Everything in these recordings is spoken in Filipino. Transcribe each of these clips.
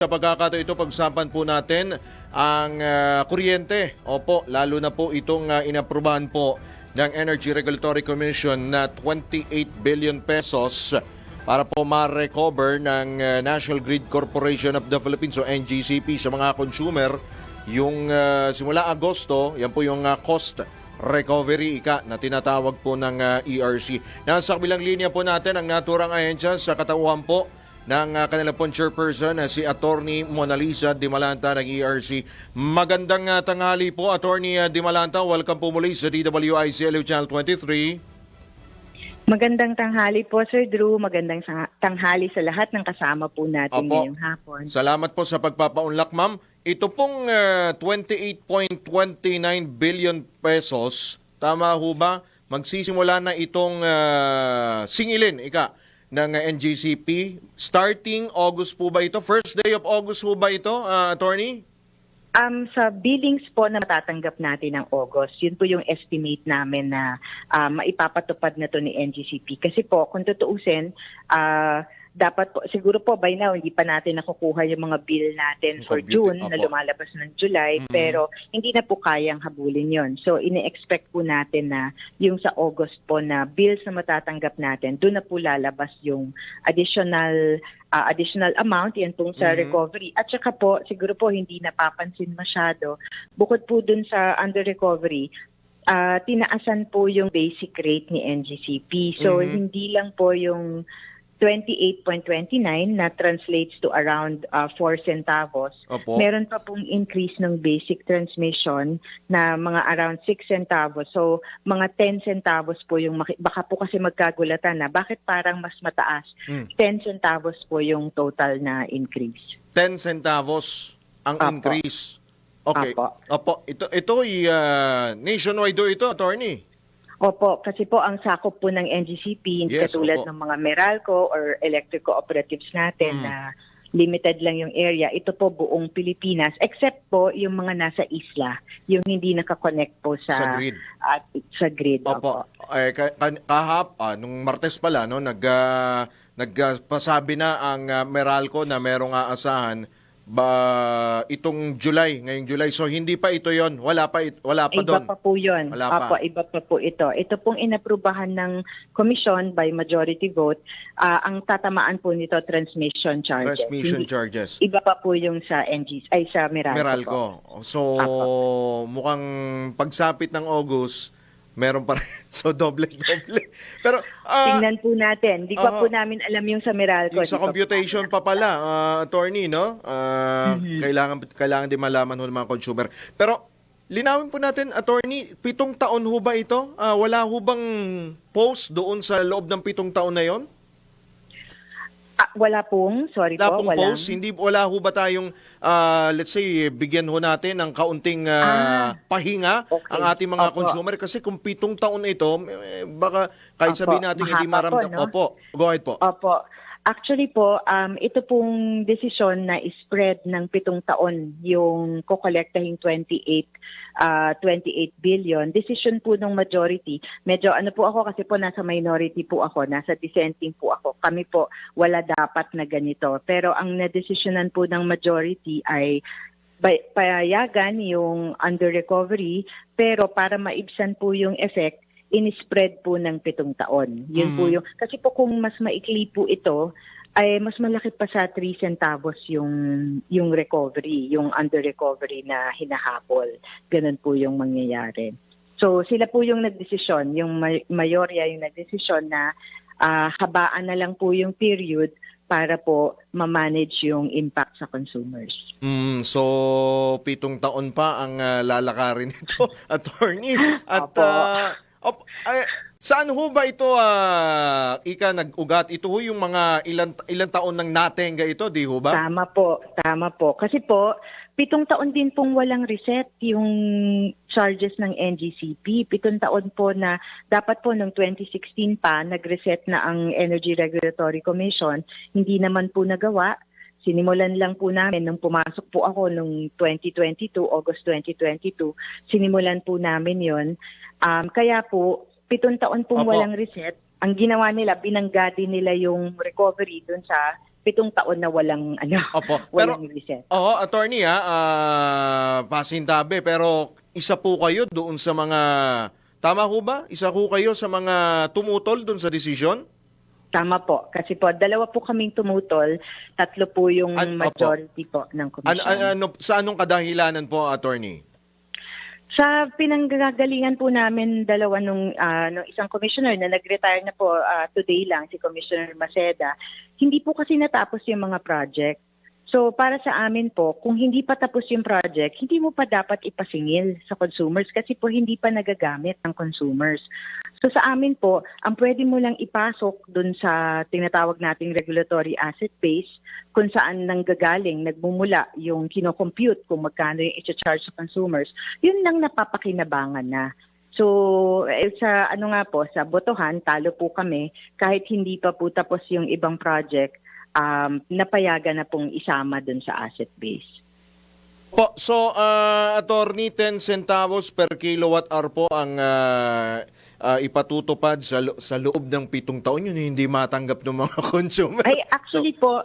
Sa pagkakataon ito, pagsapan po natin ang ah, kuryente. Opo, lalo na po itong uh, inaprubahan po ng Energy Regulatory Commission na 28 billion pesos para po ma-recover ng ah, National Grid Corporation of the Philippines o NGCP sa mga consumer. Yung ah, simula Agosto, yan po yung ah, cost recovery ika na tinatawag po ng ah, ERC. Nasa kabilang linya po natin ang naturang ahensya sa katauhan po ng uh, kanilang pong chairperson na si Attorney Mona Lisa Dimalanta ng ERC. Magandang uh, tanghali po, Attorney uh, Dimalanta. Welcome po muli sa DWIC LU Channel 23. Magandang tanghali po, Sir Drew. Magandang tanghali sa lahat ng kasama po natin Opo. ngayong hapon. Salamat po sa pagpapaunlak, ma'am. Ito pong uh, 28.29 billion pesos, tama ho ba? Magsisimula na itong uh, singilin, ika, ng uh, NGCP. Starting August po ba ito? First day of August po ba ito, uh, Attorney? Um, sa billings po na matatanggap natin ng August, yun po yung estimate namin na ah, maipapatupad na to ni NGCP. Kasi po, kung tutuusin, ah, dapat po, siguro po by now, hindi pa natin nakukuha yung mga bill natin for June na lumalabas ng July, Mhm. pero hindi na po kayang habulin yon So, ine-expect po natin na yung sa August po na bills na matatanggap natin, doon na po lalabas yung additional ah, additional amount, yan pong sa Mhm. recovery. At saka po, siguro po hindi napapansin masyado, bukod po dun sa under recovery, ah, tinaasan po yung basic rate ni NGCP. So, Mhm. hindi lang po yung 28.29 na translates to around ah, 4 centavos. Opo. Meron pa pong increase ng basic transmission na mga around 6 centavos. So, mga 10 centavos po yung, baka po kasi magkagulatan na, bakit parang mas mataas? Hmm. 10 centavos po yung total na increase. 10 centavos ang Apo. increase. Okay. Apo. Opo. Ito ito ay uh, nationwide do ito, attorney. Opo, kasi po ang sakop po ng NGCP, Yes, katulad opo. ng mga Meralco or electric cooperatives natin Mm. na limited lang yung area. Ito po buong Pilipinas, except po yung mga nasa isla, yung hindi nakakonect po sa, Sa grid. at, sa grid. Opo. Eh, ka- ka- kahap, ah, nung Martes pala, no, nag, ah, nagpasabi na ang ah, Meralco na merong aasahan ba itong July, ngayong July. So hindi pa ito 'yon. Wala pa it- wala pa Iba doon. pa po yun. Wala pa. Opo, iba pa po ito. Ito pong inaprubahan ng commission by majority vote. ah, ang tatamaan po nito transmission charges. Transmission Hindi- charges. Iba pa po yung sa NG, ay sa Meralco. po. Meralco. So mukhang pagsapit ng August, meron pa rin. So doble-doble. Pero ah, Tingnan po natin. Di pa Oo. po namin alam yung sa Meralco. Yung sa computation pa pala, ah, attorney, no? Ah, Kailangan kailangan din malaman ho ng mga consumer. Pero linawin po natin, attorney, pitong taon ho ba ito? Ah, wala ho bang post doon sa loob ng pitong taon na yon? Ah, wala pong, sorry Wala po, pong wala. post? Hindi, wala ho ba tayong, ah, let's say, bigyan ho natin ng kaunting ah, pahinga okay. ang ating mga Opo. consumer? Kasi kung pitong taon ito, eh, baka kahit Opo, sabihin natin hindi mahaba po, maramdam. no? Opo, go ahead po. Opo. Actually po, um, ito pong desisyon na spread ng pitong taon yung kokolektahin 28 ah, 28 billion. Decision po ng majority. Medyo ano po ako kasi po nasa minority po ako, nasa dissenting po ako. Kami po wala dapat na ganito. Pero ang na-desisyonan po ng majority ay payagan yung under recovery pero para maibsan po yung effect in-spread po ng pitong taon. Yun po Mhm. yung kasi po kung mas maikli po ito ay mas malaki pa sa 3 centavos yung yung recovery, yung under recovery na hinahabol. Ganun po yung mangyayari. So sila po yung nagdesisyon, yung may- mayorya yung nagdesisyon na ah, habaan na lang po yung period para po ma-manage yung impact sa consumers. Mm, so pitong taon pa ang ah, lalakarin nito, attorney. At Opo. Op- ay, saan ho ba ito ah, ika nag-ugat? Ito ho yung mga ilan ilang taon nang natenga ito, di ho ba? Tama po, tama po. Kasi po, pitong taon din pong walang reset yung charges ng NGCP. Pitong taon po na dapat po noong 2016 pa nag-reset na ang Energy Regulatory Commission. Hindi naman po nagawa. Sinimulan lang po namin nung pumasok po ako nung 2022, August 2022, sinimulan po namin yon. Um, kaya po, pitong taon pong Opo. walang reset. Ang ginawa nila, binangga din nila yung recovery dun sa pitong taon na walang ano, Opo. Pero, walang reset. oo, attorney ha, ah, pasintabi, pero isa po kayo doon sa mga, tama ho ba? Isa ho kayo sa mga tumutol doon sa desisyon? Tama po. Kasi po, dalawa po kaming tumutol, tatlo po yung An- opo. majority po ng commission. ano, ano, sa anong kadahilanan po, attorney? Sa pinanggagalingan po namin dalawa nung, ah, nung isang commissioner na nag-retire na po ah, today lang, si Commissioner Maceda, hindi po kasi natapos yung mga project. So para sa amin po, kung hindi pa tapos yung project, hindi mo pa dapat ipasingil sa consumers kasi po hindi pa nagagamit ng consumers. So sa amin po, ang pwede mo lang ipasok dun sa tinatawag nating regulatory asset base kung saan nanggagaling, nagmumula yung kinocompute kung magkano yung i-charge sa consumers, yun lang napapakinabangan na. So, eh, sa ano nga po, sa botohan, talo po kami kahit hindi pa po tapos yung ibang project, um, napayagan na pong isama dun sa asset base. Po, so, ah, attorney, 10 centavos per kilowatt hour po ang ah, ah, ipatutupad sa, lo- sa loob ng pitong taon. Yun hindi matanggap ng mga consumer. Ay, actually po,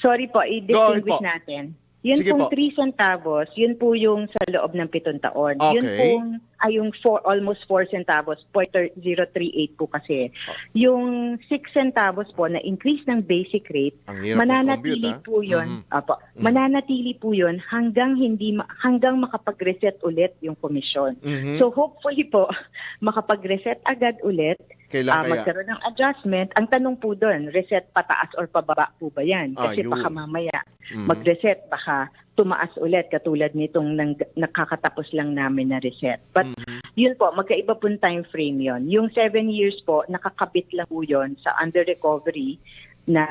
sorry po, i-distinguish natin. Yun Sige pong po. 3 centavos, yun po yung sa loob ng pitong taon. Yun Okay. pong, ay yung four, almost 4 centavos, 0.038 po kasi. Oh. Yung 6 centavos po na increase ng basic rate, mananatili mag-compute, ah. po yun, Mhm. apo, mananatili po yun hanggang hindi hanggang makapag-reset ulit yung komisyon. Mhm. So hopefully po makapag-reset agad ulit Kailan Ah, kaya? magkaroon ng adjustment. Ang tanong po doon, reset pataas or pababa po ba yan? Ah, Kasi yun. baka mamaya Mhm. mag-reset, baka tumaas ulit katulad nitong nang, nakakatapos lang namin na reset. But Mhm. yun po, magkaiba po time frame yon. Yung seven years po, nakakabit lang po yun sa under recovery na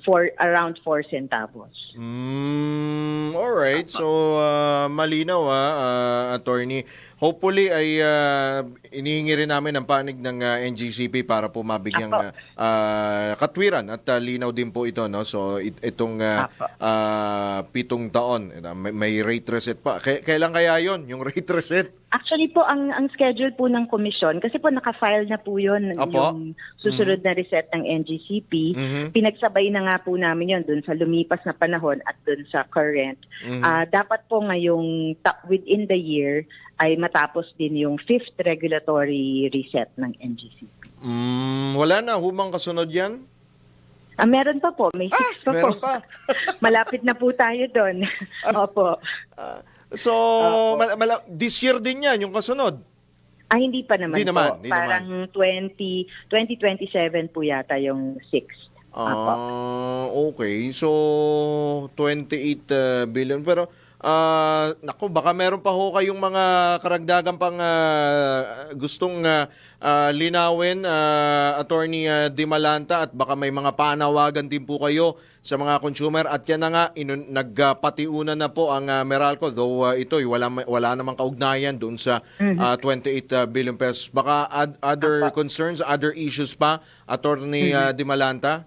for around 4 centavos. Mm, all right. So ah, malinaw ah, ah, attorney. Hopefully ay ah, inihingi rin namin ang panig ng ah, NGCP para po mabigyang ah, katwiran at ah, linaw din po ito no. So it- itong Apo. ah, pitong taon eh, may, may rate reset pa. K- kailan kaya 'yon, yung rate reset? Actually po, ang ang schedule po ng komisyon, kasi po nakafile na po yun, Apo. yung susunod na reset ng NGCP. Mhm. Pinagsabay na nga po namin yun dun sa lumipas na panahon at dun sa current. Mhm. Ah, dapat po ngayong within the year ay matapos din yung fifth regulatory reset ng NGCP. Mm, wala na humang kasunod 'yan. Ah, meron pa po, may six pa meron po. pa. Malapit na po tayo doon. Opo. Ah, so mal- mala- this year din 'yan yung kasunod. Ah, hindi pa naman Hindi naman, po. hindi Parang 20, 2027 po yata yung sixth. Ah, okay. So 28 uh, billion pero ah nako baka meron pa ho kayong mga karagdagan pang ah, gustong ah, ah, linawin ah, attorney ah, Dimalanta at baka may mga panawagan din po kayo sa mga consumer. At yan na nga inun- nagpatiunan na po ang ah, Meralco though ah, ito wala wala namang kaugnayan doon sa ah, 28 ah, billion pesos. Baka ad- other concerns other issues pa attorney ah, Dimalanta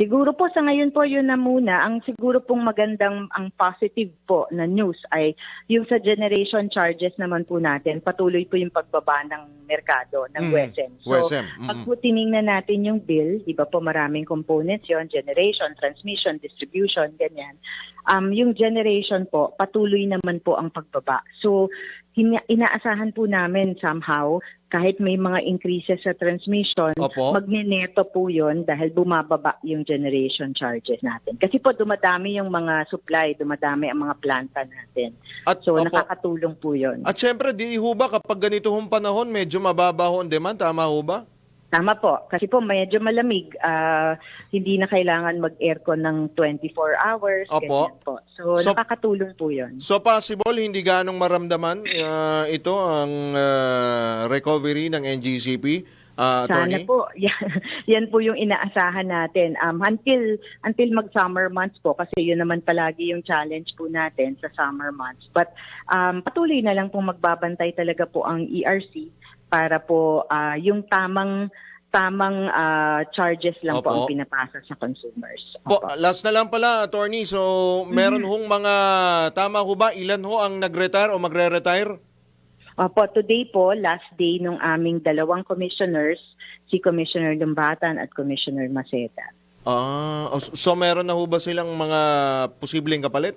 Siguro po sa ngayon po yun na muna. Ang siguro pong magandang, ang positive po na news ay yung sa generation charges naman po natin, patuloy po yung pagbaba ng merkado, ng Mm, WESM. So, WESM, mm. pag po tiningnan natin yung bill, di ba po maraming components yon generation, transmission, distribution, ganyan. Um, yung generation po, patuloy naman po ang pagbaba. So, hina- inaasahan po namin somehow, kahit may mga increases sa transmission, Opo. magneneto po yun dahil bumababa yung generation charges natin. Kasi po dumadami yung mga supply, dumadami ang mga planta natin. At, So opo. nakakatulong po yun. At syempre, di ho ba kapag ganito hong panahon, medyo mababa ho ang demand, tama ho ba? Tama po. Kasi po medyo malamig. ah, hindi na kailangan mag-aircon ng 24 hours. Opo. po. So, So- nakakatulong po yun. So possible, hindi ganong maramdaman ah, ito ang ah, recovery ng NGCP, Sana attorney? po. Yan, yan po yung inaasahan natin. Um, until until mag-summer months po kasi yun naman palagi yung challenge po natin sa summer months. But um, patuloy na lang pong magbabantay talaga po ang ERC para po ah, yung tamang tamang ah, charges lang po Opo. ang pinapasa sa consumers. Po, Opo. last na lang pala, attorney. So, meron hong mga, tama ho ba, ilan ho ang nag-retire o magre-retire? Opo, today po, last day nung aming dalawang commissioners, si Commissioner Lumbatan at Commissioner Maceta. Ah, so meron na ho ba silang mga posibleng kapalit?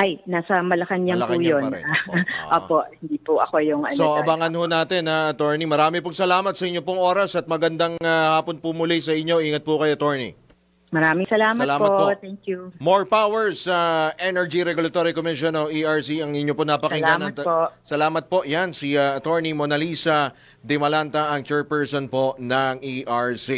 Ay, nasa Malacanang, Malacanang po yun. Opo. Ah. Opo, hindi po ako yung ano. So abangan ho natin ha, attorney. Marami pong salamat sa inyo pong oras at magandang ah, hapon po muli sa inyo. Ingat po kayo, attorney. Maraming salamat, Salamat po. Thank you. More power sa Energy Regulatory Commission o ERC ang inyo po napakinggan. Salamat po. Salamat po. Yan si ah, Attorney Mona Lisa De Malanta ang chairperson po ng ERC.